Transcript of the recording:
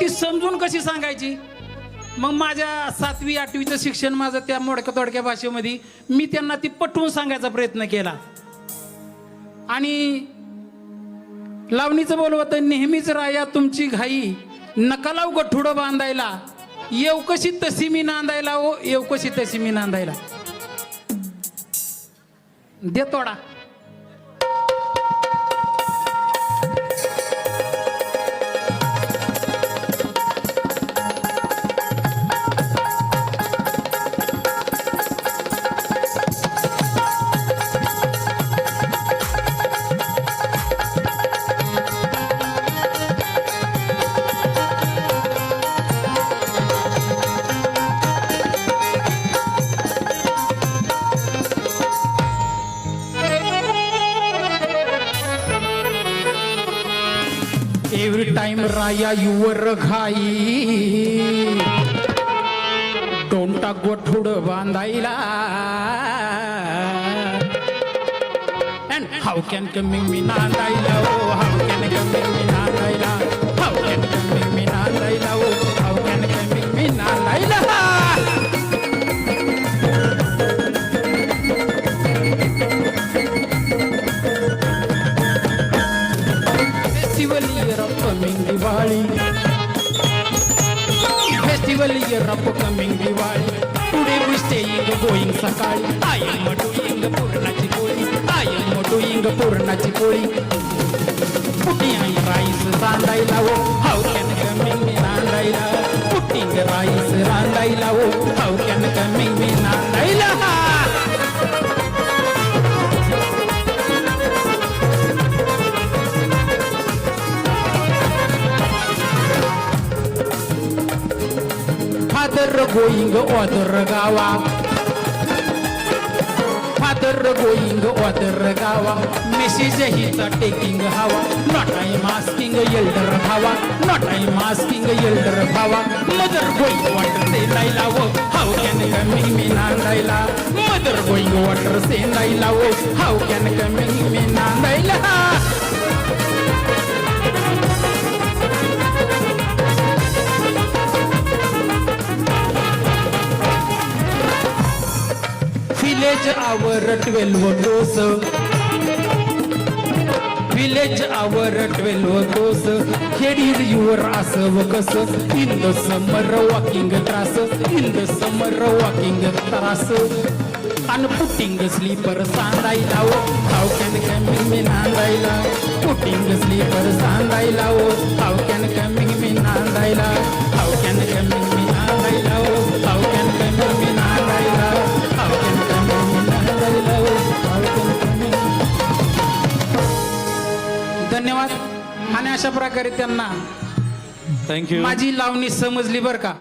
ती समजून कशी सांगायची? मग माझ्या सातवी आठवीचं शिक्षण माझं त्या मोडक्या तोडक्या भाषेमध्ये मी त्यांना ती पटवून सांगायचा प्रयत्न केला. आणि लावणीचं बोलवत नेहमीच राया तुमची घाई नकालाव गठुडं बांधायला. येवकशी तशी मी नांदायला ओ येवकशी तशी मी नांदायला. दे तोडा. एव्हरी टाइम राया युवर घाई टोंटा गोठुड बांधायला and how can coming me नांदायला ओ हाऊ कॅन कमिंग मी नांद Diwali. Festival year upcoming Diwali. Today we staying going Sakali. I am doing Purna Chipoli. I am doing Purna Chipoli. Father going other गावा father going other गावा message हिचा taking हवा not I masking elder भावा not I masking elder भावा mother going water से लायला वो how can coming मी नांदायला मदर गोईंग वॉटर से लायला वो how can coming me नांदायला village our twelve cross village our twelve cross खेडीर your असव कस इन द समर वॉकिंग त्रास इन द समर वॉकिंग त्रास अन पुटिंग स्लीपर सांदायला ओ हाऊ कॅन कमिंग मी नांदायला पुटिंग स्लीपर सांदायला ओ हाऊ धन्यवाद. आणि अशा प्रकारे त्यांना थँक्यू माझी लावणी समजली बरं का?